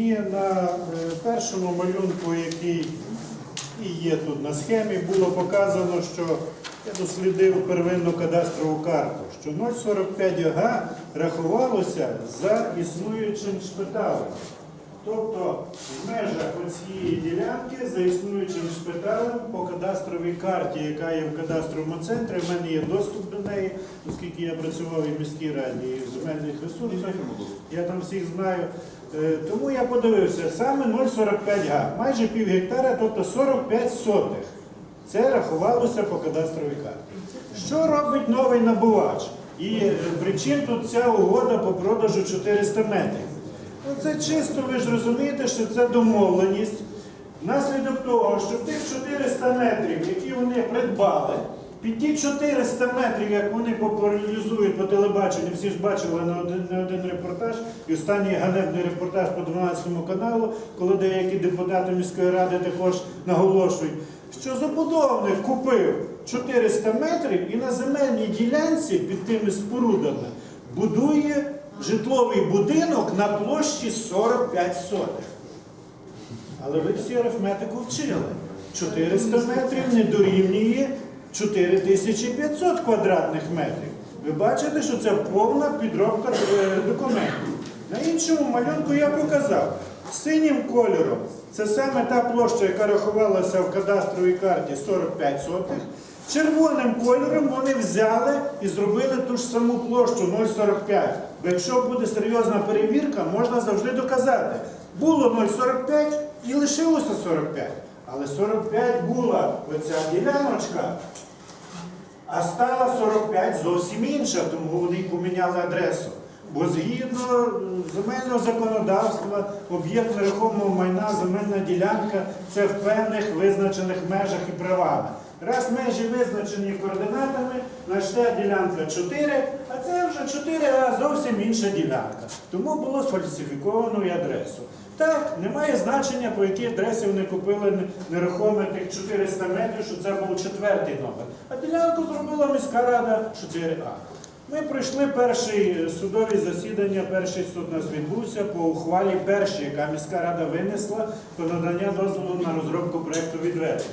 Ні, на е, першому малюнку, який і є тут на схемі, було показано, що я дослідив первинну кадастрову карту, що 0,45 га рахувалося за існуючим шпиталем. Тобто в межах оцієї ділянки за існуючим шпиталем по кадастровій карті, яка є в кадастровому центрі, в мене є доступ до неї, оскільки я працював і в міській раді, і в земельних ресурсах. Я там всіх знаю. Е, Тому я подивився, саме 0,45 га, майже пів гектара, тобто 45 сотих. Це рахувалося по кадастровій карті. Що робить новий набувач? І е, причин тут ця угода по продажу 400 метрів. Ну, це чисто, ви ж розумієте, що це домовленість. Внаслідок того, що тих 400 метрів, які вони придбали, під ті 400 метрів, як вони популяризують по телебаченню, всі ж бачили на один, не один репортаж, і останній ганебний репортаж по 12 каналу, коли деякі депутати міської ради також наголошують, що забудовник купив 400 метрів і на земельній ділянці під тими спорудами будує житловий будинок на площі 45 сотих. Але ви всі арифметику вчили. 400 метрів не дорівнює 4500 квадратних метрів. Ви бачите, що це повна підробка е, документів. На іншому малюнку я показав. Синім кольором це саме та площа, яка рахувалася в кадастровій карті 45 сотих. Червоним кольором вони взяли і зробили ту ж саму площу 0,45. Бо якщо буде серйозна перевірка, можна завжди доказати. Було 0,45 і лишилося 45. Але 45 була оця діляночка, а стала 45 зовсім інша, тому вони поміняли адресу. Бо згідно земельного законодавства, об'єкт нерухомого майна, земельна ділянка це в певних визначених межах і правами. Раз межі визначені координатами, значить ця ділянка 4, а це вже 4, а зовсім інша ділянка. Тому було сфальсифіковано і адресу. Так, немає значення, по якій адресі вони купили нерухоме тих 400 метрів, що це був четвертий номер. А ділянку зробила міська рада 4А. Ми пройшли перші судові засідання, перший суд нас відбувся по ухвалі першій, яка міська рада винесла по надання дозволу на розробку проєкту відведення.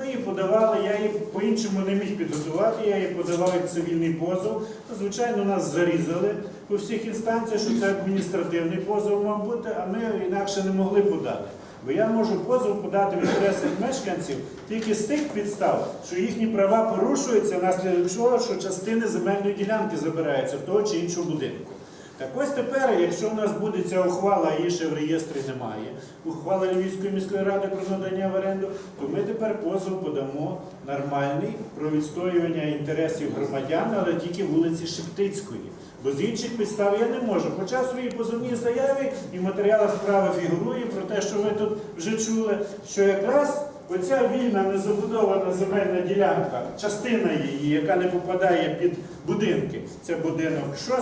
Ми її подавали, я її по-іншому не міг підготувати, я її подавав як цивільний позов. Ну, Звичайно, нас зарізали по всіх інстанціях, що це адміністративний позов мав бути, а ми інакше не могли подати. Бо я можу позов подати в інтересах мешканців тільки з тих підстав, що їхні права порушуються внаслідок того, що частини земельної ділянки забираються в того чи іншого будинку. Так ось тепер, якщо в нас буде ця ухвала, а її ще в реєстрі немає, ухвала Львівської міської ради про надання в оренду, то ми тепер позов подамо нормальний про відстоювання інтересів громадян, але тільки вулиці Шептицької. Бо з інших підстав я не можу. Хоча в своїй позовній заяві і в справи фігурує про те, що ви тут вже чули, що якраз оця вільна незабудована земельна ділянка, частина її, яка не попадає під будинки, це будинок 6,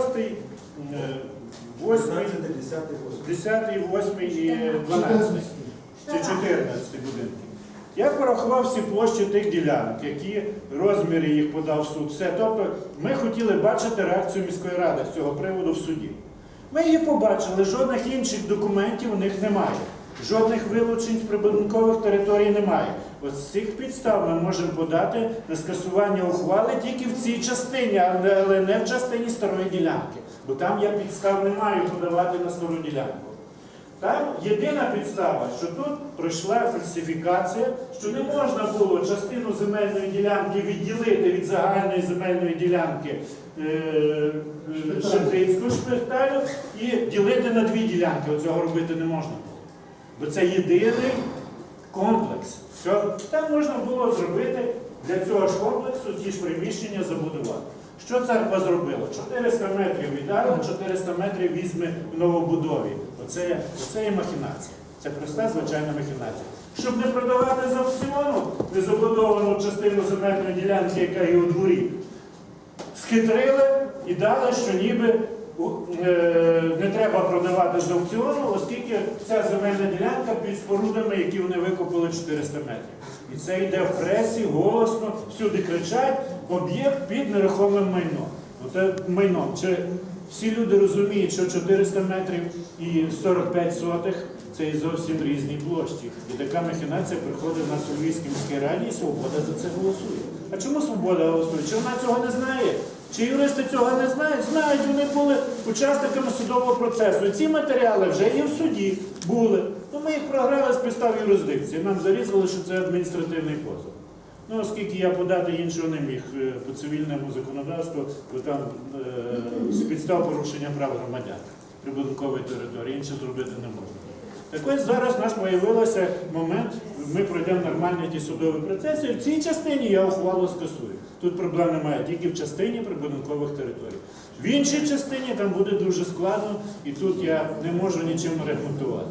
8, 10, 8 і 12. Це 14 будинки. Я порахував всі площі тих ділянок, які розміри їх подав суд. Все. Тобто ми хотіли бачити реакцію міської ради з цього приводу в суді. Ми її побачили, жодних інших документів у них немає. Жодних вилучень з прибудинкових територій немає. От з цих підстав ми можемо подати на скасування ухвали тільки в цій частині, але не в частині старої ділянки. Бо там я підстав не маю подавати на стару ділянку. Там єдина підстава, що тут пройшла фальсифікація, що не можна було частину земельної ділянки відділити від загальної земельної ділянки е, е, Шептицького шпиталю і ділити на дві ділянки. Оцього робити не можна. Бо це єдиний комплекс. Що там можна було зробити для цього ж комплексу ті ж приміщення забудувати. Що церква зробила? 400 метрів віддала, 400 метрів візьме в новобудові. Оце, оце є махінація. Це проста звичайна махінація. Щоб не продавати з аукціону незабудовану частину земельної ділянки, яка є у дворі, схитрили і дали, що ніби не треба продавати з аукціону, оскільки ця земельна ділянка під спорудами, які вони викопали 400 метрів. І це йде в пресі, голосно, всюди кричать, об'єкт під нерухомим майном. Оце майном. Чи всі люди розуміють, що 400 метрів і 45 сотих це і зовсім різні площі. І така махінація приходить у Львівській міській раді, і свобода за це голосує. А чому свобода голосує? Чи вона цього не знає? Чи юристи цього не знають? Знають, вони були учасниками судового процесу. І ці матеріали вже і в суді були. Ну, ми їх програли з підстав юрисдикції. Нам зарізали, що це адміністративний позов. Ну, оскільки я подати іншого не міг е, по цивільному законодавству, бо там е, з підстав порушення прав громадян прибудинкової території, інше зробити не можна. Так ось зараз у нас з'явився момент, ми пройдемо нормальні ті судові процеси, в цій частині я ухвалу скасую. Тут проблем немає тільки в частині прибудинкових територій. В іншій частині там буде дуже складно, і тут я не можу нічим регламентувати.